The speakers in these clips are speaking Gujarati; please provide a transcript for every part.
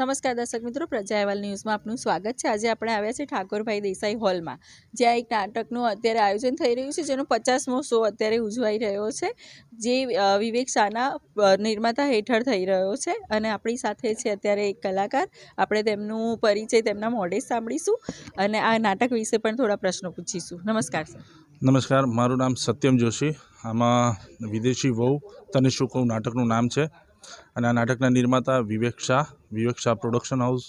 નમસ્કાર દર્શક મિત્રો, પ્રજા અહેવાલ ન્યૂઝમાં આપનું સ્વાગત છે. આજે આપણે આવ્યા છે ઠાકોરભાઈ દેસાઈ હોલમાં, જ્યાં એક નાટકનું અત્યારે આયોજન થઈ રહ્યું છે, જેનો પચાસમો શો અત્યારે ઉજવાઈ રહ્યો છે, જે વિવેક શાહના નિર્માતા હેઠળ થઈ રહ્યો છે. અને આપણી સાથે છે અત્યારે એક કલાકાર. આપણે તેમનું પરિચય તેમના મોઢે સાંભળીશું અને આ નાટક વિશે પણ થોડા પ્રશ્નો પૂછીશું. નમસ્કાર, સર. નમસ્કાર, મારું નામ સત્યમ જોશી. આમાં વિદેશી વહુ તને શું કહું નાટકનું નામ છે. અને આ નાટકના નિર્માતા વિવેક શાહ વિવેક શાહ પ્રોડક્શન હાઉસ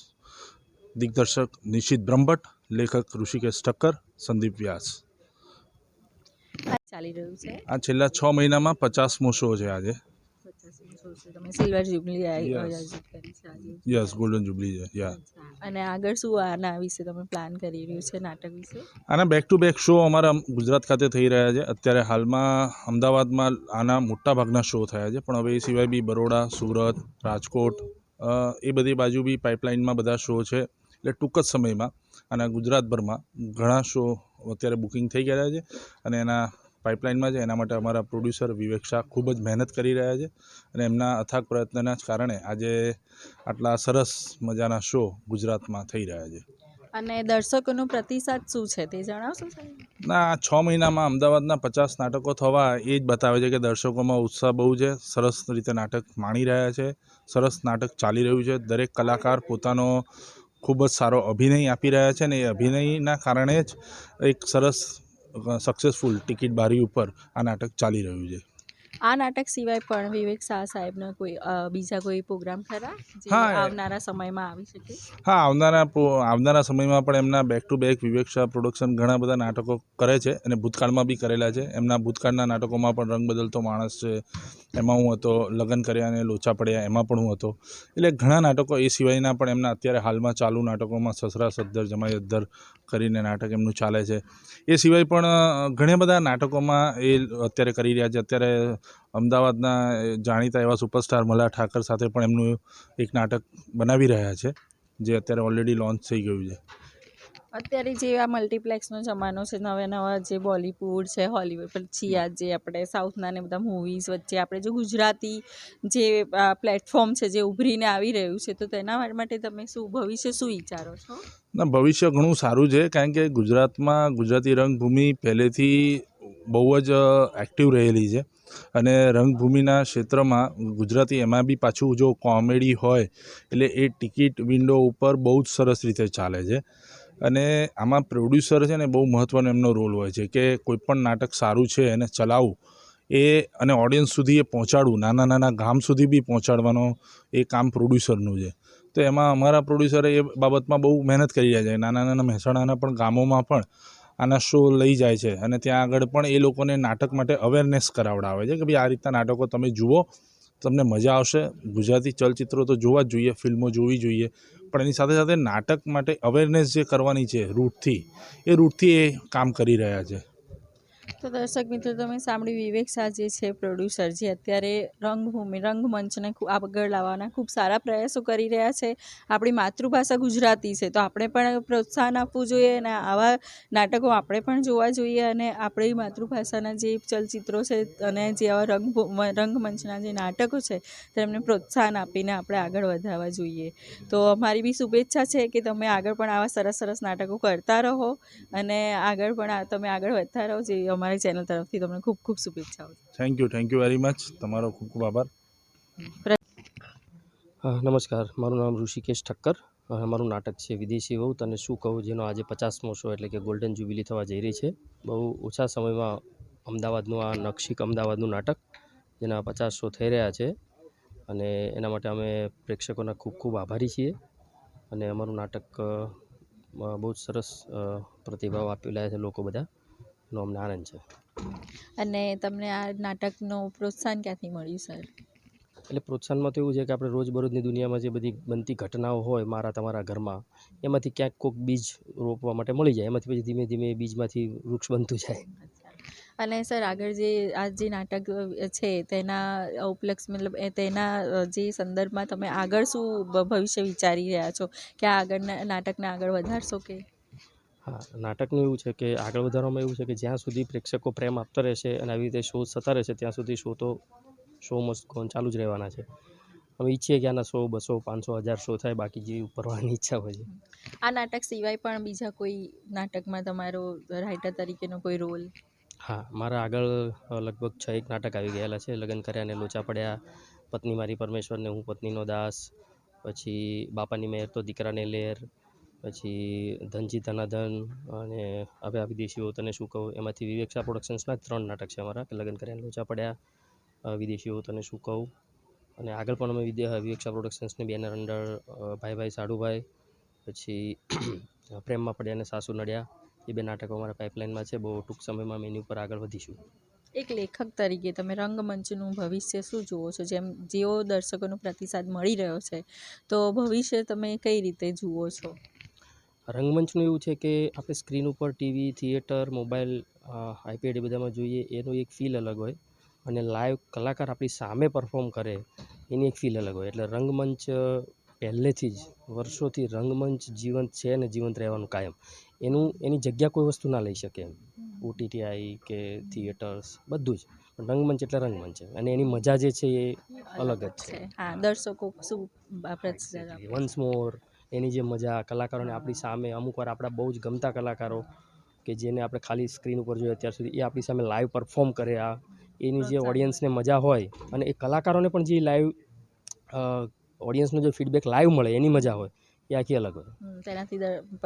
દિગ્દર્શક નિશિત બ્રહ્મભટ્ટ લેખક ઋષિકેશ ઠક્કર સંદીપ વ્યાસ. ચાલી રહ્યું છે. આ છેલ્લા છ મહિનામાં પચાસમો શો છે આજે. તમે સિલ્વર જ્યુબલી. આયોજિત કરી છે આજે. યસ ગોલ્ડન જુબલી છે યા અને આગળ શું આના વિશે તમે પ્લાન કરી રહ્યું છે નાટક વિશે? આના બેક ટુ બેક શો અમારા ગુજરાત ખાતે થઈ રહ્યા છે. અત્યારે હાલમાં અમદાવાદમાં આના મોટા ભાગના શો થયા છે. પણ હવે એ સિવાય બી બરોડા સુરત રાજકોટ એ બધી બાજુ બી પાઇપલાઇનમાં બધા શો છે. એટલે ટૂંક જ સમયમાં આના ગુજરાતભરમાં ઘણા શો અત્યારે બુકિંગ થઈ ગયા છે. અને એના પાઇપલાઇનમાં છે એના માટે અમારા પ્રોડ્યુસર વિવેક શાહ ખૂબ જ મહેનત કરી રહ્યા છે અને એમના અથાગ પ્રયત્નના જ કારણે આજે આટલા સરસ મજાના શો ગુજરાતમાં થઈ રહ્યા છે. અને દર્શકોનો પ્રતિસાદ શું છે તે જણાવશો ના છ મહિનામાં અમદાવાદના પચાસ નાટકો થવા એ જ બતાવે છે કે દર્શકોમાં ઉત્સાહ બહુ છે સરસ રીતે નાટક માણી રહ્યા છે સરસ નાટક ચાલી રહ્યું છે દરેક કલાકાર પોતાનો ખૂબ જ સારો અભિનય આપી રહ્યા છે ને એ અભિનયના કારણે જ એક સરસ સક્સેસફુલ ટિકિટ બારી ઉપર આ નાટક ચાલી રહ્યું છે. આ નાટક સિવાય પણ વિવેક શાહ સાહેબના કોઈ બીજા કોઈ પ્રોગ્રામ ખરા? જે. આવનારા સમયમાં આવી શકે? હા આવનારા આવનારા સમયમાં પણ એમના back to back Vivek Shah production ઘણા બધા નાટકો કરે છે અને ભૂતકાળમાં બી કરેલા છે. એમના ભૂતકાળના નાટકોમાં પણ રંગ બદલતો માણસ છે. એમાં હું હતો લગ્ન કર્યા અને લોચા પડ્યા એમાં પણ હું હતો. એટલે ઘણા નાટકો એ સિવાયના પણ એમના અત્યારે હાલમાં ચાલુ નાટકોમાં સસરા સદ્દર જમાઈ અદ્દર કરીને નાટક એમનું ચાલે છે. એ સિવાય પણ ઘણા બધા નાટકોમાં એ અત્યારે કરી રહ્યા છે. અત્યારે અમદાવાદના જાણીતા એવા સુપરસ્ટાર મલા ઠાકર સાથે પણ એમનું એક નાટક બનાવી રહ્યા છે જે અત્યારે ઓલરેડી લોન્ચ થઈ ગયું છે. અત્યારે જે આ મલ્ટીપ્લેક્સનો જમાનો છે નવા નવા જે બોલિવૂડ છે હોલિવૂડ પછી આ જે આપણે સાઉથના ને બધા મૂવીઝ વચ્ચે આપણે જે ગુજરાતી જે પ્લેટફોર્મ છે જે ઉભરીને આવી રહ્યું છે તો તેના માટે તમે શું ભવિષ્ય શું વિચારો છો? ના ભવિષ્ય ઘણું સારું છે કારણ કે ગુજરાતમાં ગુજરાતી રંગભૂમિ પહેલેથી બહુ જ એક્ટિવ રહેલી છે. અને રંગભૂમિના ક્ષેત્રમાં ગુજરાતી એમાં બી પાછું જો કોમેડી હોય, એટલે એ ટિકિટ વિન્ડો ઉપર બહુ જ સરસ રીતે ચાલે છે. અને આમાં પ્રોડ્યુસર છે ને બહુ મહત્ત્વનો એમનો રોલ હોય છે કે કોઈ પણ નાટક સારું છે એને ચલાવવું એ અને ઓડિયન્સ સુધી એ પહોંચાડવું, નાના નાના ગામ સુધી બી પહોંચાડવાનો એ કામ પ્રોડ્યુસરનું છે. તો એમાં અમારા પ્રોડ્યુસરે એ બાબતમાં બહુ મહેનત કરી રહ્યા છે. નાના નાના મહેસાણાના પણ ગામોમાં પણ આના શો લઈ જાય છે. અને ત્યાં આગળ પણ એ લોકોને નાટક માટે અવેરનેસ કરાવડાવે છે કે ભાઈ આ રીતના નાટકો તમે જુઓ, તમને મજા આવશે. ગુજરાતી ચલચિત્રો તો જોવા જ જોઈએ, ફિલ્મો જોવી જોઈએ. પણ એની સાથે સાથે નાટક માટે અવેરનેસ જે કરવાની છે, રૂટથી, એ રૂટથી એ કામ કરી રહ્યા છે. તો દર્શક મિત્રો, તમે સાંભળ્યું વિવેક શાહ જે છે પ્રોડ્યુસર જે અત્યારે રંગભૂમિ, રંગમંચને ખૂબ આગળ લાવવાના ખૂબ સારા પ્રયાસો કરી રહ્યા છે. આપણી માતૃભાષા ગુજરાતી છે, તો આપણે પણ પ્રોત્સાહન આપવું જોઈએ અને આવા નાટકો આપણે પણ જોવા જોઈએ અને આપણી માતૃભાષાના જે ચલચિત્રો છે અને જે આવા રંગ રંગમંચના જે નાટકો છે, તેમને પ્રોત્સાહન આપીને આપણે આગળ વધારવા જોઈએ. તો અમારી બી શુભેચ્છા છે કે તમે આગળ પણ આવા સરસ સરસ નાટકો કરતા રહો અને આગળ પણ તમે આગળ વધતા રહો, જે અમારી ચેનલ તરફથી તમને ખૂબ ખૂબ શુભેચ્છાઓ thank you thank you very much તમારો ખૂબ ખૂબ આભાર. હા નમસ્કાર. મારું નામ ઋષિકેશ ઠક્કર. અને મારું નાટક છે વિદેશી વહુ. તને શું કહું? જેનો આજે પચાસમો શો એટલે કે ગોલ્ડન જ્યુબિલી થવા જઈ રહી છે. બહુ ઓછા સમયમાં અમદાવાદનું આ નક્ષિક અમદાવાદનું નાટક જેના પચાસ શો થઈ રહ્યા છે. અને એના માટે અમે પ્રેક્ષકોના ખૂબ ખૂબ આભારી છીએ. અને અમારું નાટક બહુ જ સરસ પ્રતિભાવ આપી રહ્યા છે લોકો બધા. એનો અમને છે. અને તમને આ નાટકનો પ્રોત્સાહન ક્યાંથી મળ્યું સર? એટલે પ્રોત્સાહનમાં તો એવું છે કે આપણે રોજબરોજની દુનિયામાં જે બધી બનતી ઘટનાઓ હોય મારા તમારા ઘરમાં એમાંથી ક્યાંક કોઈક બીજ રોપવા માટે મળી જાય એમાંથી પછી ધીમે ધીમે બીજમાંથી વૃક્ષ બનતું જાય. અને સર આગળ જે આ જે નાટક છે તેના ઉપલક્ષ મતલબ એ તેના જે સંદર્ભમાં તમે આગળ શું ભવિષ્ય વિચારી રહ્યા છો? કે આગળના નાટકને આગળ વધારશો કે? હા નાટકનું એવું છે કે આગળ વધારવામાં એવું છે કે જ્યાં સુધી પ્રેક્ષકો પ્રેમ આપતા રહેશે અને આવી રીતે શો થતા રહેશે ત્યાં સુધી શો તો શો મસ્ત કોન ચાલુ જ રહેવાના છે. અમે ઈચ્છીએ કે આના સો બસો પાંચસો હજાર શો થાય બાકી જેવી ઉપરવાની ઈચ્છા હોય છે. આ નાટક સિવાય પણ બીજા કોઈ નાટકમાં તમારો રાઇટર તરીકેનો કોઈ રોલ હા મારા આગળ લગભગ છ એક નાટક આવી ગયેલા છે. લગ્ન કર્યા ને લોચા પડ્યા. પત્ની મારી પરમેશ્વર ને હું પત્નીનો દાસ. પછી બાપાની મહેર તો દીકરાને લેર. પછી ધનજી ધનાધન અને હવે આ દેશીઓ તને શું કહું? એમાંથી વિવેક્ષા પ્રોડક્શન્સના ત્રણ નાટક છે અમારા લગ્ન કર્યા લોચા પડ્યા. વિદેશીઓ તને શું કહું? અને આગળ પણ અમે વિવેક્ષા પ્રોડક્શન્સની બેનર અંડર ભાઈ ભાઈ સાડુભાઈ, પછી પ્રેમમાં પડ્યા અને સાસુ નડ્યા. એ બે નાટકો અમારા પાઇપલાઇનમાં છે. બહુ ટૂંક સમયમાં અમે એની ઉપર આગળ વધીશું. એક લેખક તરીકે તમે રંગમંચનું ભવિષ્ય શું જુઓ છો? જેમ જેઓ દર્શકોનો પ્રતિસાદ મળી રહ્યો છે, તો ભવિષ્ય તમે કઈ રીતે જુઓ છો? રંગમંચનું એવું છે કે આપણે સ્ક્રીન ઉપર ટીવી થિયેટર મોબાઈલ આઈપેડ એ બધામાં જોઈએ એનો એક ફીલ અલગ હોય અને લાઈવ કલાકાર આપણી સામે પરફોર્મ કરે એની એક ફીલ અલગ હોય. એટલે રંગમંચ પહેલેથી જ વર્ષોથી રંગમંચ જીવંત છે અને જીવંત રહેવાનું કાયમ. એનું એની જગ્યા કોઈ વસ્તુ ના લઈ શકે એમ. ઓટીટી આવી કે થિયેટર્સ બધું જ. રંગમંચ એટલે રંગમંચ છે. અને એની મજા જે છે એ અલગ જ છે. હા દર્શકો શું? વન્સ મોર એની જે મજા કલાકારોને આપણી સામે અમુક વાર આપણા બહુ જ ગમતા કલાકારો કે જેને આપણે ખાલી સ્ક્રીન ઉપર જોઈએ અત્યાર સુધી એ આપણી સામે લાઈવ પરફોર્મ કરે આ. એની જે ઓડિયન્સને મજા હોય અને એ કલાકારોને પણ જે લાઈવ ઓડિયન્સનો જે ફીડબેક લાઈવ મળે એની મજા હોય. એ આખી અલગ હોય. તેનાથી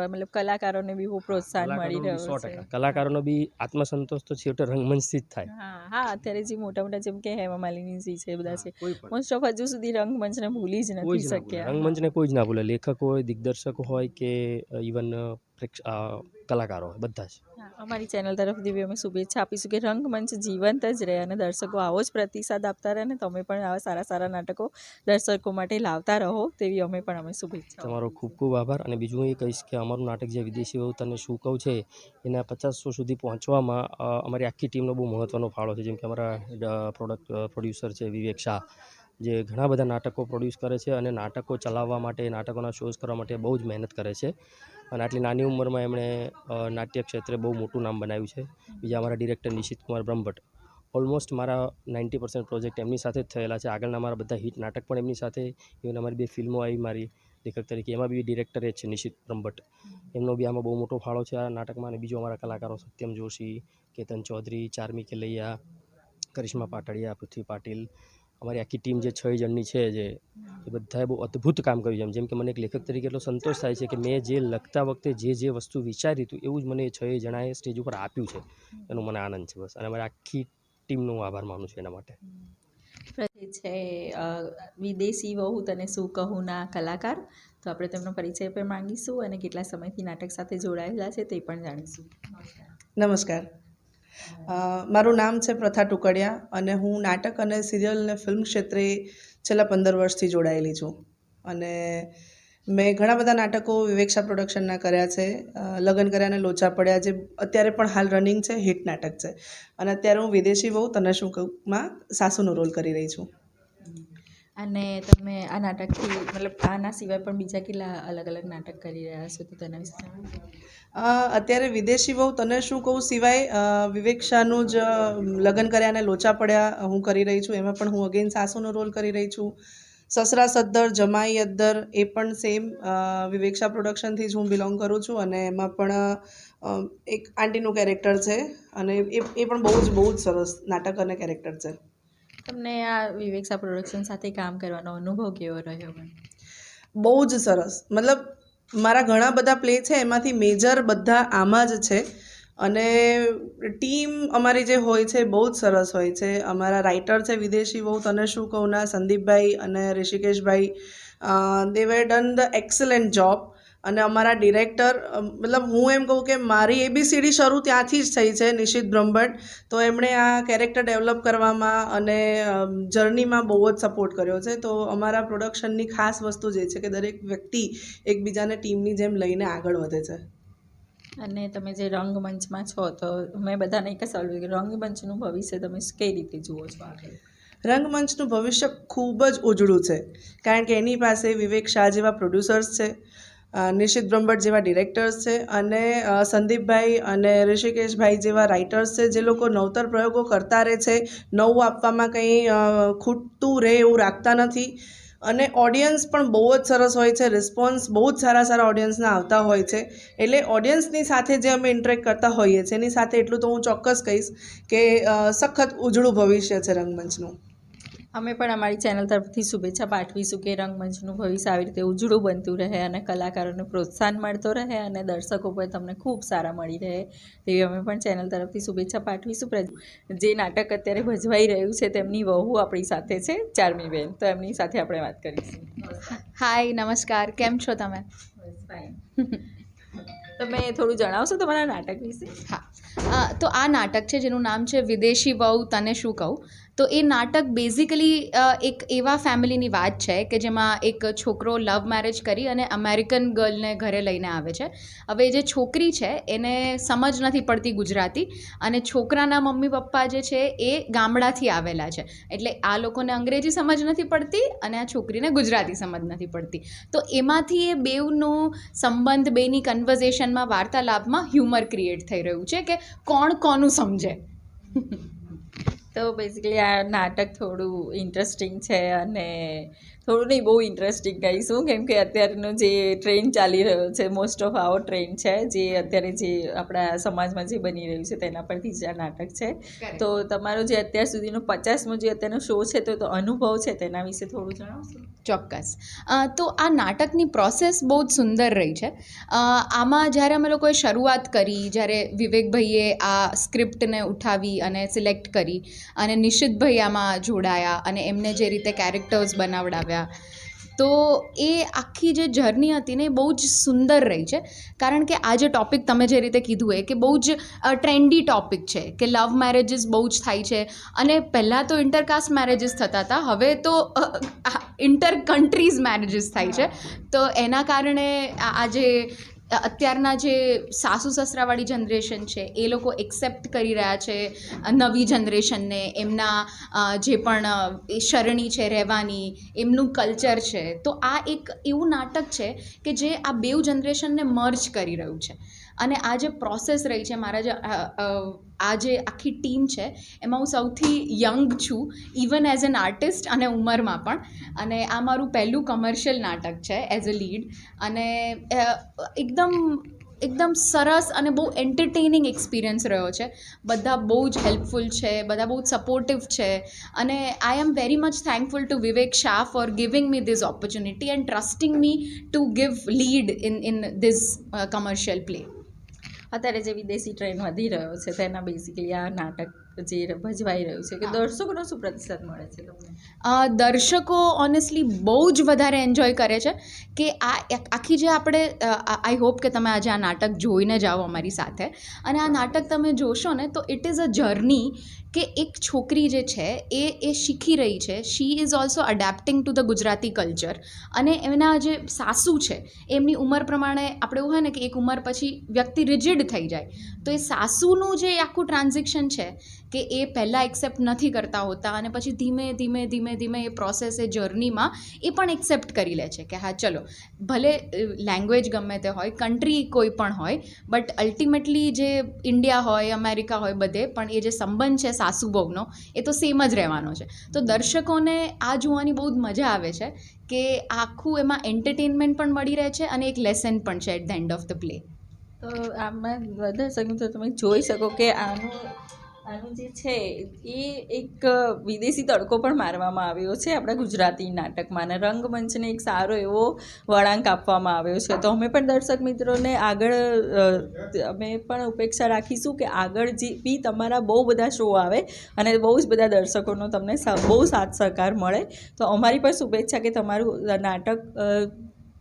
મતલબ કલાકારોને બી બહુ પ્રોત્સાહન મળી રહ્યો છે. કલાકારોનો બી આત્મસંતોષ તો છેવટે રંગમંચથી જ થાય. હા હા અત્યારે જે મોટા મોટા જેમ કે હેમા માલિનીજી છે બધા છે. મોસ્ટ ઓફ હજુ સુધી રંગમંચને ભૂલી જ નથી શક્યા. રંગમંચને કોઈ જ ના ભૂલે. લેખક હોય દિગ્દર્શક હોય કે ઇવન કલાકારો બધા જ. અમારી ચેનલ તરફથી બી અમે શુભેચ્છા આપીશું કે રંગમંચ જીવંત જ રહે અને દર્શકો આવો જ પ્રતિસાદ આપતા રહે અને તમે પણ આવા સારા સારા નાટકો દર્શકો માટે લાવતા રહો તેવી અમે પણ અમે શુભેચ્છા તમારો ખૂબ ખૂબ આભાર અને બીજું એ કહીશ કે અમારું નાટક જે વિદેશી વહુ તને શું કહું છે એના પચાસ શો સુધી પહોંચવામાં અમારી આખી ટીમનો બહુ મહત્ત્વનો ફાળો છે. જેમ કે અમારા પ્રોડક્ટ પ્રોડ્યુસર છે વિવેક શાહ જે ઘણા બધા નાટકો પ્રોડ્યુસ કરે છે અને નાટકો ચલાવવા માટે નાટકોના શોઝ કરવા માટે બહુ જ મહેનત કરે છે. અને આટલી નાની ઉંમરમાં એમણે નાટ્ય ક્ષેત્રે બહુ મોટું નામ બનાવ્યું છે. બીજા અમારા ડિરેક્ટર નિશિત કુમાર બ્રહ્મભટ્ટ. ઓલમોસ્ટ મારા નાઇન્ટી પર્સન્ટ પ્રોજેક્ટ એમની સાથે જ થયેલા છે. આગળના મારા બધા હિટ નાટક પણ એમની સાથે. ઇવન અમારી બે ફિલ્મો આવી મારી લેખક તરીકે. એમાં બી ડિરેક્ટર જ છે નિશિત બ્રહ્મભટ્ટ. એમનો બી આમાં બહુ મોટો ફાળો છે આ નાટકમાં. અને બીજો અમારા કલાકારો સત્યમ જોશી, કેતન ચૌધરી ચાર્મી કેલૈયા કરિશ્મા પાટડિયા, પૃથ્વી પાટીલ અમારી આખી ટીમ જે છ જણની છે જે એ બધાએ બહુ અદ્ભુત કામ કર્યું છે. જેમ કે મને એક લેખક તરીકે એટલો સંતોષ થાય છે કે મેં જે લખતા વખતે જે જે વસ્તુ વિચાર્યું હતું એવું જ મને એ છ જણાએ સ્ટેજ ઉપર આપ્યું છે. એનો મને આનંદ છે બસ. અને મારી આખી ટીમનો હું આભાર માનું છું એના માટે. છે વિદેશી વહુ તને શું કહુના કલાકાર. તો આપણે તેમનો પરિચય પણ માંગીશું અને કેટલા સમયથી નાટક સાથે જોડાયેલા છે તે પણ જાણીશું. નમસ્કાર. મારું નામ છે પ્રથા ટુકડિયા અને હું નાટક અને સિરિયલ અને ફિલ્મ ક્ષેત્રે છેલ્લા પંદર વર્ષથી જોડાયેલી છું. અને મેં ઘણા બધા નાટકો વિવેક્ષા પ્રોડક્શનના કર્યા છે. લગ્ન કર્યા અને લોચા પડ્યા જે અત્યારે પણ હાલ રનિંગ છે, હિટ નાટક છે. અને અત્યારે હું વિદેશી બહુ તને શું કહુંમાં સાસુનો રોલ કરી રહી છું. અને તમે આ નાટકથી, મતલબ આના સિવાય પણ બીજા કેટલા અલગ અલગ નાટક કરી રહ્યા છો તો તેના વિશે અત્યારે વિદેશી બહુ તને શું કહું સિવાય વિવેક શાહનું જ લગ્ન કર્યા અને લોચા પડ્યા હું કરી રહી છું. એમાં પણ હું અગેન સાસુનો રોલ કરી રહી છું. સસરા સદ્દર જમાઈ અદ્દર એ પણ સેમ વિવેક શાહ પ્રોડક્શનથી જ હું બિલોંગ કરું છું. અને એમાં પણ એક આંટીનું કેરેક્ટર છે. અને એ એ પણ બહુ જ બહુ જ સરસ નાટક અને કેરેક્ટર છે. તમને આ વિવેક્ષા પ્રોડક્શન સાથે કામ કરવાનો અનુભવ કેવો રહ્યો બહુ જ સરસ. મતલબ મારા ઘણા બધા પ્લે છે, એમાંથી મેજર બધા આમાં જ છે. અને ટીમ અમારી જે હોય છે, બહુ જ સરસ હોય છે. અમારા રાઇટર છે વિદેશી બહુ તને શું કહું ના સંદીપભાઈ અને ઋષિકેશભાઈ. They were done the excellent job અને અમારા ડિરેક્ટર મતલબ હું એમ કહું કે મારી એબીસીડી શરૂ ત્યાંથી જ થઈ છે નિશિત બ્રહ્મભટ્ટ. તો એમણે આ કેરેક્ટર ડેવલપ કરવામાં અને જર્નીમાં બહુ જ સપોર્ટ કર્યો છે. તો અમારા પ્રોડક્શનની ખાસ વસ્તુ જે છે કે દરેક વ્યક્તિ એકબીજાને ટીમની જેમ લઈને આગળ વધે છે. અને તમે જે રંગમંચમાં છો તો મેં બધાને એક સવાલ કે રંગમંચનું ભવિષ્ય તમે કઈ રીતે જુઓ છો આગળ? રંગમંચનું ભવિષ્ય ખૂબ જ ઉજળું છે. કારણ કે એની પાસે વિવેક શાહ જેવા પ્રોડ્યુસર્સ છે. નિશિત બ્રહ્મભટ્ટ જેવા ડિરેક્ટર્સ છે અને સંદીપભાઈ અને ઋષિકેશભાઈ જેવા રાઇટર્સ છે જે લોકો નવતર પ્રયોગો કરતા રહે છે. નવું આપવામાં કંઈ ખૂટતું રહે એવું રાખતા નથી. અને ઓડિયન્સ પણ બહુ જ સરસ હોય છે. રિસ્પોન્સ બહુ જ સારા સારા ઓડિયન્સના આવતા હોય છે. એટલે ઓડિયન્સની સાથે જે અમે ઇન્ટરેક્ટ કરતા હોઈએ છીએ, એની સાથે એટલું તો હું ચોક્કસ કહીશ કે સખત ઉજળું ભવિષ્ય છે રંગમંચનું. અમે પણ અમારી ચેનલ તરફથી શુભેચ્છા પાઠવીશું કે રંગમંચનું ભવિષ્ય આવી રીતે ઉજળું બનતું રહે અને કલાકારોને પ્રોત્સાહન મળતો રહે અને દર્શકો પણ તમને ખૂબ સારા મળી રહે. તેવી અમે પણ ચેનલ તરફથી શુભેચ્છા પાઠવીશું. જે નાટક અત્યારે ભજવાઈ રહ્યું છે તેમની વહુ આપણી સાથે છે ચારમી બેન તો એમની સાથે આપણે વાત કરીશું. હાય નમસ્કાર. કેમ છો તમે? તમે થોડું જણાવશો તમારા નાટક વિશે? હા. તો આ નાટક છે જેનું નામ છે વિદેશી વહુ તને શું કહું? તો એ નાટક બેઝિકલી એક એવા ફેમિલીની વાત છે કે જેમાં એક છોકરો લવ મેરેજ કરી અને અમેરિકન ગર્લને ઘરે લઈને આવે છે. હવે જે છોકરી છે એને સમજ નથી પડતી ગુજરાતી અને છોકરાના મમ્મી પપ્પા જે છે એ ગામડાથી આવેલા છે. એટલે આ લોકોને અંગ્રેજી સમજ નથી પડતી અને આ છોકરીને ગુજરાતી સમજ નથી પડતી. તો એમાંથી એ બેવનો સંબંધ, બેની કન્વર્ઝેશનમાં વાર્તાલાપમાં હ્યુમર ક્રિએટ થઈ રહ્યું છે કે કોણ કોનું સમજે? તો બેઝિકલી આ નાટક થોડું ઇન્ટરેસ્ટિંગ છે અને થોડું નહીં બહુ ઇન્ટરેસ્ટિંગ કહીશું કેમ કે અત્યારનો જે ટ્રેન્ડ ચાલી રહ્યો છે મોસ્ટ ઓફ આવો ટ્રેન્ડ છે જે અત્યારે જે આપણા સમાજમાં જે બની રહ્યું છે તેના પરથી જ આ નાટક છે. તો તમારો જે અત્યાર સુધીનો પચાસમો જે અત્યારનો શો છે તો તો અનુભવ છે તેના વિશે થોડું જણાવશો? ચોક્કસ. તો આ નાટકની પ્રોસેસ બહુ જ સુંદર રહી છે. આમાં જ્યારે અમે લોકોએ શરૂઆત કરી જ્યારે વિવેકભાઈએ આ સ્ક્રિપ્ટને ઉઠાવી અને સિલેક્ટ કરી અને નિશિતભાઈ આમાં જોડાયા અને એમને જે રીતે કેરેક્ટર્સ બનાવડાવ્યા તો એ આખી જે જર્ની હતી ને એ બહુ જ સુંદર રહી છે. કારણ કે આ જે ટૉપિક તમે જે રીતે કીધું એ કે બહુ જ ટ્રેન્ડી ટૉપિક છે કે લવ મેરેજીસ બહુ જ થાય છે. અને પહેલાં તો ઇન્ટરકાસ્ટ મેરેજીસ થતા હતા. હવે તો ઇન્ટર કન્ટ્રીઝ મેરેજીસ થાય છે. તો એના કારણે આ જે અત્યારના જે સાસુ સસરાવાળી જનરેશન છે, એ લોકો એક્સેપ્ટ કરી રહ્યા છે નવી જનરેશનને, એમના જે પણ શરણી છે, રહેવાની, એમનું કલ્ચર છે. તો આ એક એવું નાટક છે કે જે આ બેઉ જનરેશનને મર્જ કરી રહ્યું છે. અને આ જે પ્રોસેસ રહી છે, મારા જે આ જે આખી ટીમ છે, એમાં હું સૌથી યંગ છું ઇવન એઝ એન આર્ટિસ્ટ અને ઉંમરમાં પણ. અને આ મારું પહેલું કમર્શિયલ નાટક છે એઝ અ લીડ અને એકદમ એકદમ સરસ અને બહુ એન્ટરટેનિંગ એક્સપિરિયન્સ રહ્યો છે. બધા બહુ જ હેલ્પફુલ છે, બધા બહુ જ સપોર્ટિવ છે. અને I am very much thankful to Vivek Shah for giving me this opportunity and trusting me to give lead in in this commercial play અત્યારે જે વિદેશી ટ્રેન્ડ વધી રહ્યો છે તેના બેઝિકલી આ નાટક જે ભજવાઈ રહ્યું છે કે દર્શકોનો શું પ્રતિસાદ મળે છે દર્શકો ઓનેસ્ટલી બહુ જ વધારે એન્જોય કરે છે કે આ આખી જે આપણે આઈ હોપ કે તમે આજે આ નાટક જોઈને જાઓ અમારી સાથે. અને આ નાટક તમે જોશો ને તો ઇટ ઇઝ અ જર્ની કે એક છોકરી જે છે એ એ શીખી રહી છે. She is also adapting to the Gujarati culture અને એમના જે સાસુ છે, એમની ઉંમર પ્રમાણે આપણે એવું હોય ને કે એક ઉંમર પછી વ્યક્તિ રિજિડ થઈ જાય. તો એ સાસુનું જે આખું ટ્રાન્ઝેક્શન છે કે એ પહેલાં એક્સેપ્ટ નથી કરતા હોતા અને પછી ધીમે ધીમે ધીમે ધીમે એ પ્રોસેસ એ જર્નીમાં એ પણ એક્સેપ્ટ કરી લે છે કે હા, ચલો, ભલે લેંગ્વેજ ગમે તે હોય કન્ટ્રી કોઈ પણ હોય બટ અલ્ટિમેટલી જે ઇન્ડિયા હોય અમેરિકા હોય બધે, પણ એ જે સંબંધ છે સાસુ બહુનો એ તો સેમ જ રહેવાનો છે. તો દર્શકોને આ જોવાની બહુ જ મજા આવે છે કે આખું એમાં એન્ટરટેનમેન્ટ પણ મળી રહે છે અને એક લેસન પણ છે at the end of the play તો આમાં બધા મિત્રો તમે જોઈ શકો કે આનું આનું જે છે, એ એક વિદેશી તડકો પણ મારવામાં આવ્યો છે. આપણા ગુજરાતી નાટકમાં અને રંગમંચને એક સારો એવો વળાંક આપવામાં આવ્યો છે. તો અમે પણ દર્શક મિત્રોને આગળ અમે પણ ઉપેક્ષા રાખીશું કે આગળ જે બી તમારા બહુ બધા શો આવે અને બહુ જ બધા દર્શકોનો તમને બહુ સાથ સહકાર મળે. તો અમારી પણ શુભેચ્છા કે તમારું નાટક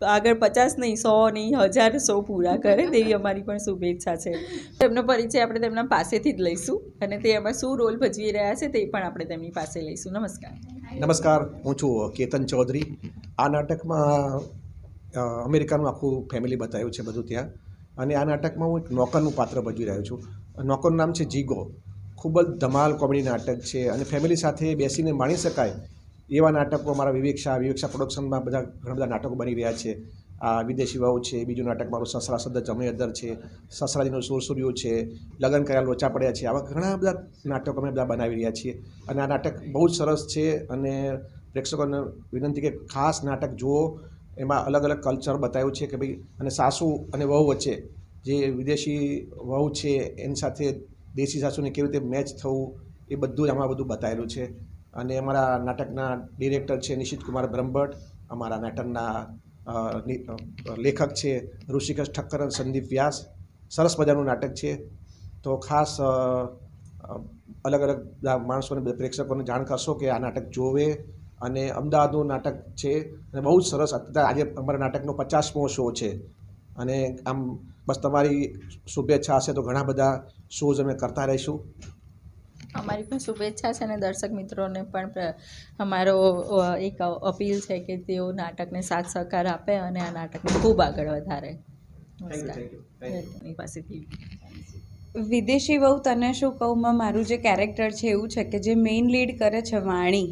અ, આગળ પચાસ નહીં સો નહીં હજાર સો પૂરા કરે તેવી અમારી પણ શુભેચ્છા છે. તેમનો પરિચય આપણે તેમના પાસેથી જ લઈશું અને તે એમાં શું રોલ ભજવી રહ્યા છે તે પણ આપણે તેમની પાસે લઈશું. નમસ્કાર. નમસ્કાર હું છું કેતન ચૌધરી. આ નાટકમાં અમેરિકાનું આખું ફેમિલી બતાવ્યું છે બધું ત્યાં. અને આ નાટકમાં હું એક નોકરનું પાત્ર ભજવી રહ્યો છું. નોકરનું નામ છે જીગો. ખૂબ જ ધમાલ કોમેડી નાટક છે અને ફેમિલી સાથે બેસીને માણી શકાય એવા નાટકો અમારા વિવેક્ષા વિવેક્ષા વિવેક પ્રોડક્શનમાં બધા ઘણા બધા નાટકો બની રહ્યા છે. આ વિદેશી વહુ છે, બીજું નાટક મારું સસરા સદ જમયદર છે, સસરાજીનો સુરસુર્યો છે, લગ્ન કર્યા લોચા પડ્યા છે, આવા ઘણા બધા નાટકો અમે બધા બનાવી રહ્યા છીએ. અને આ નાટક બહુ જ સરસ છે અને પ્રેક્ષકોને વિનંતી કે ખાસ નાટક જુઓ, એમાં અલગ અલગ કલ્ચર બતાવ્યું છે કે ભાઈ, અને સાસુ અને વહુ વચ્ચે જે વિદેશી વહુ છે, એની સાથે દેશી સાસુને કેવી રીતે મેચ થવું, એ બધું જ આમાં બધું બતાવેલું છે. અને અમારા નાટકના ડિરેક્ટર છે નિશિત કુમાર બ્રહ્મભટ્ટ, અમારા નાટકના લેખક છે ઋષિકેશ ઠક્કર અને સંદીપ વ્યાસ. સરસ મજાનું નાટક છે. તો ખાસ અલગ અલગ માણસોને પ્રેક્ષકોને જાણ કરશો કે આ નાટક જોવે અને અમદાવાદનું નાટક છે અને બહુ જ સરસ આજે અમારા નાટકનો પચાસમો શો છે. અને આમ બસ તમારી શુભેચ્છા હશે તો ઘણા બધા શોઝ અમે કરતા રહીશું. અમારી પણ શુભેચ્છા છે અને દર્શક મિત્રોને પણ અમારો એક અપીલ છે કે તેઓ નાટકને સાથ સહકાર આપે અને આ નાટકને ખૂબ આગળ વધારે. પાસેથી. વિદેશી વહુ તને શું કહુંમાં મારું જે કેરેક્ટર છે એવું છે કે જે મેઇન લીડ કરે છે વાણી.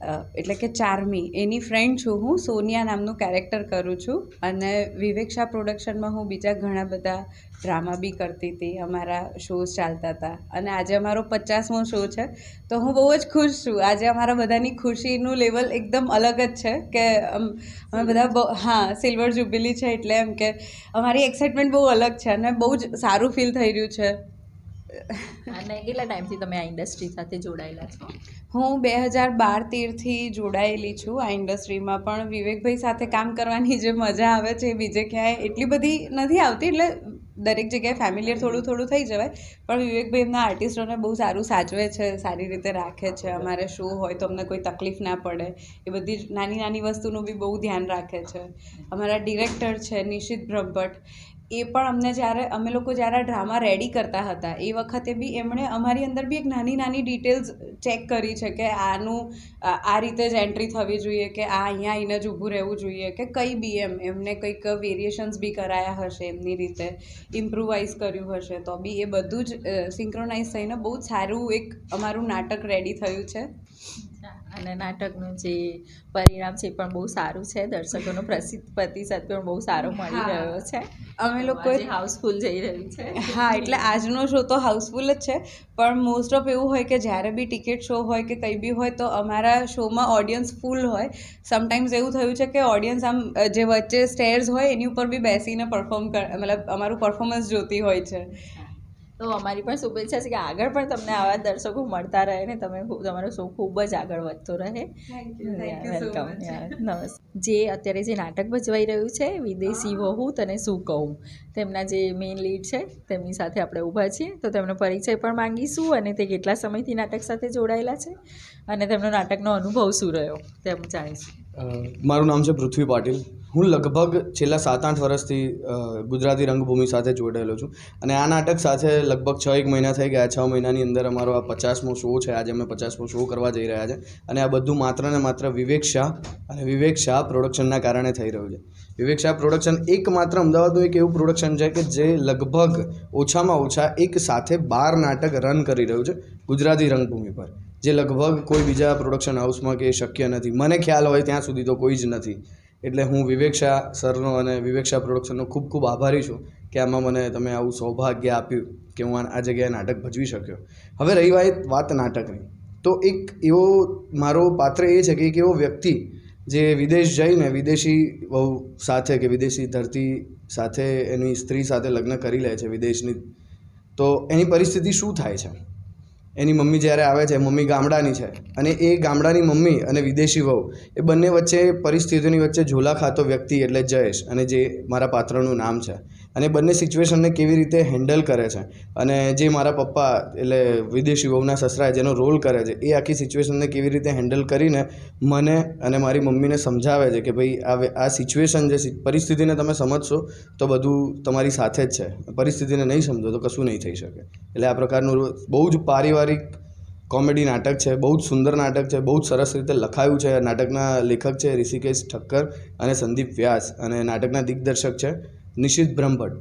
એટલે કે ચાર્મી એની ફ્રેન્ડ છું હું સોનિયા નામનું કેરેક્ટર કરું છું. અને વિવેક્ષા પ્રોડક્શનમાં હું બીજા ઘણા બધા ડ્રામા બી કરતી હતી અમારા શોઝ ચાલતા હતા. અને આજે અમારો પચાસમો શો છે. તો હું બહુ જ ખુશ છું. આજે અમારા બધાની ખુશીનું લેવલ એકદમ અલગ જ છે કે અમ, અમે બધા હા સિલ્વર જ્યુબિલી છે એટલે એમ કે અમારી એક્સાઇટમેન્ટ બહુ અલગ છે અને બહુ જ સારું ફીલ થઈ રહ્યું છે. અને કેટલા ટાઈમથી તમે આ ઇન્ડસ્ટ્રી સાથે જોડાયેલા છો? હું બે હજાર બાર તેરથી જોડાયેલી છું આ ઇન્ડસ્ટ્રીમાં, પણ વિવેકભાઈ સાથે કામ કરવાની જે મજા આવે છે, બીજે ક્યાંય એટલી બધી નથી આવતી, એટલે દરેક જગ્યાએ ફેમિલિયર થોડું થોડું થઈ જવાય, પણ વિવેકભાઈ એમના આર્ટિસ્ટોને બહુ સારું સાચવે છે, સારી રીતે રાખે છે, અમારે શો હોય તો અમને કોઈ તકલીફ ના પડે, એ બધી નાની નાની વસ્તુનું બી બહુ ધ્યાન રાખે છે. અમારા ડિરેક્ટર છે નિશિત બ્રહ્મભટ્ટ એ પણ અમને જ્યારે, અમે લોકો જ્યારે ડ્રામા રેડી કરતા હતા, એ વખતે બી એમણે અમારી અંદર બી એક નાની નાની ડિટેલ્સ ચેક કરી છે કે આનું, આ રીતે જ એન્ટ્રી થવી જોઈએ કે આ અહીંયા આવીને જ ઊભું રહેવું જોઈએ કે કંઈ બી એમ એમને કંઈક વેરિએશન્સ બી કરાયા હશે એમની રીતે ઇમ્પ્રુવાઇઝ કર્યું હશે. તો બી એ બધું જ સિંક્રોનાઇઝ થઈને બહુ જ સારું એક અમારું નાટક રેડી થયું છે. અને નાટકનું જે પરિણામ છે એ પણ બહુ સારું છે. દર્શકોનો પ્રસિદ્ધ પ્રતિસાદ પણ બહુ સારો મળી રહ્યો છે. અમે લોકો હાઉસફુલ જઈ રહ્યું છે. હા એટલે આજનો શો તો હાઉસફુલ જ છે. પણ મોસ્ટ ઓફ એવું હોય કે જ્યારે બી ટિકિટ શો હોય કે કંઈ બી હોય તો અમારા શોમાં ઓડિયન્સ ફૂલ હોય. સમટાઈમ્સ એવું થયું છે કે ઓડિયન્સ આમ જે વચ્ચે સ્ટેર્સ હોય એની ઉપર બી બેસીને પરફોર્મ મતલબ અમારું પરફોર્મન્સ જોતી હોય છે. તો અમારી પણ શુભેચ્છા છે. કે આગળ પણ તમને આવા દર્શકો મળતા રહે ને તમે તમારો શો ખૂબ જ આગળ વધતો રહે. વેલકમ નમસ્તે જે અત્યારે જે નાટક ભજવાઈ રહ્યું છે વિદેશી વહુ તને શું કહું? તેમના જે મેઇન લીડ છે તેમની સાથે આપણે ઊભા છીએ. તો તેમનો પરિચય પણ માંગીશું અને તે કેટલા સમયથી નાટક સાથે જોડાયેલા છે અને તેમનો નાટકનો અનુભવ શું રહ્યો? તેમ જાણીશું. મારું નામ છે પૃથ્વી પાટીલ. હું લગભગ છેલ્લા સાત આઠ વર્ષથી ગુજરાતી રંગભૂમિ સાથે જોડાયેલો છું. અને આ નાટક સાથે લગભગ છ એક મહિના થઈ ગયા. છ મહિનાની અંદર અમારો આ પચાસમો શો છે. આજે અમે પચાસમો શો કરવા જઈ રહ્યા છે. અને આ બધું માત્ર ને માત્ર વિવેક શાહ અને વિવેક શાહ પ્રોડક્શનના કારણે થઈ રહ્યું છે. વિવેક શાહ પ્રોડક્શન એકમાત્ર અમદાવાદનું એક એવું પ્રોડક્શન છે કે જે લગભગ ઓછામાં ઓછા એક સાથે બાર નાટક રન કરી રહ્યું છે ગુજરાતી રંગભૂમિ પર. જે લગભગ કોઈ બીજા પ્રોડક્શન હાઉસમાં કે શક્ય નથી. મને ખ્યાલ હોય ત્યાં સુધી તો કોઈ જ નથી. એટલે હું વિવેક શાહ સરનો અને વિવેક શાહ પ્રોડક્શનનો ખૂબ ખૂબ આભારી છું કે આમાં મને તમે આવું સૌભાગ્ય આપ્યું કે હું આ- જગ્યાએ નાટક ભજવી શક્યો. હવે રહી વાત વાત નાટકની. તો એક એવો મારો પાત્ર એ છે કે એક એવો વ્યક્તિ જે વિદેશ જઈને વિદેશી વહુ સાથે કે વિદેશી ધરતી સાથે એની સ્ત્રી સાથે લગ્ન કરી લે છે વિદેશની, તો એની પરિસ્થિતિ શું થાય છે? એની મમ્મી જ્યારે આવે છે, મમ્મી ગામડાની છે અને એ ગામડાની મમ્મી અને વિદેશી વહુ, એ બંને વચ્ચે પરિસ્થિતિઓની વચ્ચે ઝોલા ખાતો વ્યક્તિ એટલે જયેશ અને જે મારા પાત્રનું નામ છે. અને બંને સિચ્યુએશનને કેવી રીતે હેન્ડલ કરે છે. અને જે મારા પપ્પા એટલે વિદેશી વહુના સસરા જેનો રોલ કરે છે, એ આખી સિચ્યુએશનને કેવી રીતે હેન્ડલ કરીને મને અને મારી મમ્મીને સમજાવે છે કે ભાઈ આ આ સિચ્યુએશન જે પરિસ્થિતિને તમે સમજશો તો બધું તમારી સાથે જ છે. પરિસ્થિતિને નહીં સમજો તો કશું નહીં થઈ શકે. એટલે આ પ્રકારનું બહુ જ પારિવારિક કોમેડી નાટક છે, બહુ જ સુંદર નાટક છે, બહુ જ સરસ રીતે લખાયું છે. નાટકના લેખક છે ઋષિકેશ ઠક્કર અને સંદીપ વ્યાસ અને નાટકના દિગ્દર્શક છે. નિશિત બ્રહ્મભટ્ટ.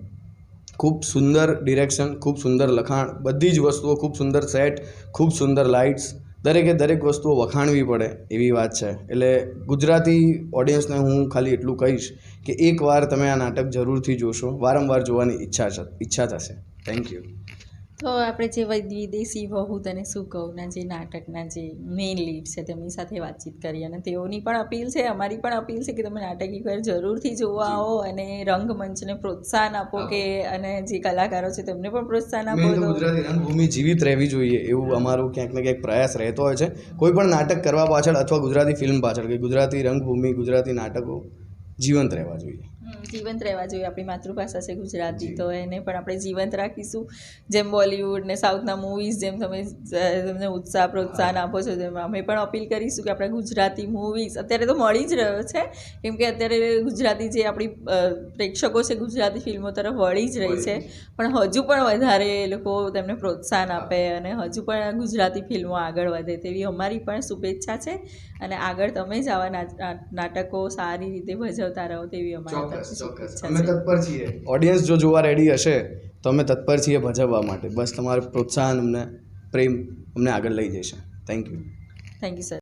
ખૂબ સુંદર ડિરેક્શન, ખૂબ સુંદર લખાણ, બધી જ વસ્તુઓ ખૂબ સુંદર સેટ, ખૂબ સુંદર લાઇટ્સ. દરેકે દરેક વસ્તુઓ વખાણવી પડે એવી વાત છે. એટલે ગુજરાતી ઓડિયન્સને હું ખાલી એટલું કહીશ કે એકવાર તમે આ નાટક જરૂરથી જોશો. વારંવાર જોવાની ઈચ્છા છે, ઈચ્છા થશે. થેન્ક યુ તો આપણે જે વૈદ- વિદેશી વહુ તને શું કહુંના જે નાટકના જે મેઇન લીડ છે તેમની સાથે વાતચીત કરી અને તેઓની પણ અપીલ છે અમારી પણ અપીલ છે કે તમે નાટક એકવાર જરૂરથી જોવા આવો અને રંગમંચને પ્રોત્સાહન આપો કે અને જે કલાકારો છે તેમને પણ પ્રોત્સાહન આપો ગુજરાતી રંગભૂમિ જીવિત રહેવી જોઈએ એવું અમારું ક્યાંક ને ક્યાંક પ્રયાસ રહેતો હોય છે. કોઈ પણ નાટક કરવા પાછળ અથવા ગુજરાતી ફિલ્મ પાછળ કે ગુજરાતી રંગભૂમિ ગુજરાતી નાટકો જીવંત રહેવા જોઈએ. જીવંત રહેવા જોઈએ આપણી માતૃભાષા છે ગુજરાતી તો એને પણ આપણે જીવંત રાખીશું. જેમ બોલિવૂડ ને સાઉથના મૂવીઝ જેમ તમે તમને ઉત્સાહ પ્રોત્સાહન આપો છો તેમ અમે પણ અપીલ કરીશું કે આપણે ગુજરાતી મૂવીઝ અત્યારે તો મળી જ રહ્યો છે કેમ કે અત્યારે ગુજરાતી જે આપણી પ્રેક્ષકો છે ગુજરાતી ફિલ્મો તરફ વળી જ રહી છે. પણ હજુ પણ વધારે એ લોકો તેમને પ્રોત્સાહન આપે અને હજુ પણ ગુજરાતી ફિલ્મો આગળ વધે તેવી અમારી પણ શુભેચ્છા છે. અને આગળ તમે જ આવા નાટ- નાટ- નાટકો સારી રીતે ભજવતા રહો તેવી અમારી અમે તત્પર છીએ. ઓડિયન્સ જો જોવા રેડી હશે તો અમે તત્પર છીએ ભજવવા માટે. બસ તમારું પ્રોત્સાહન અમને પ્રેમ અમને આગળ લઈ જશે. Thank you thank you sir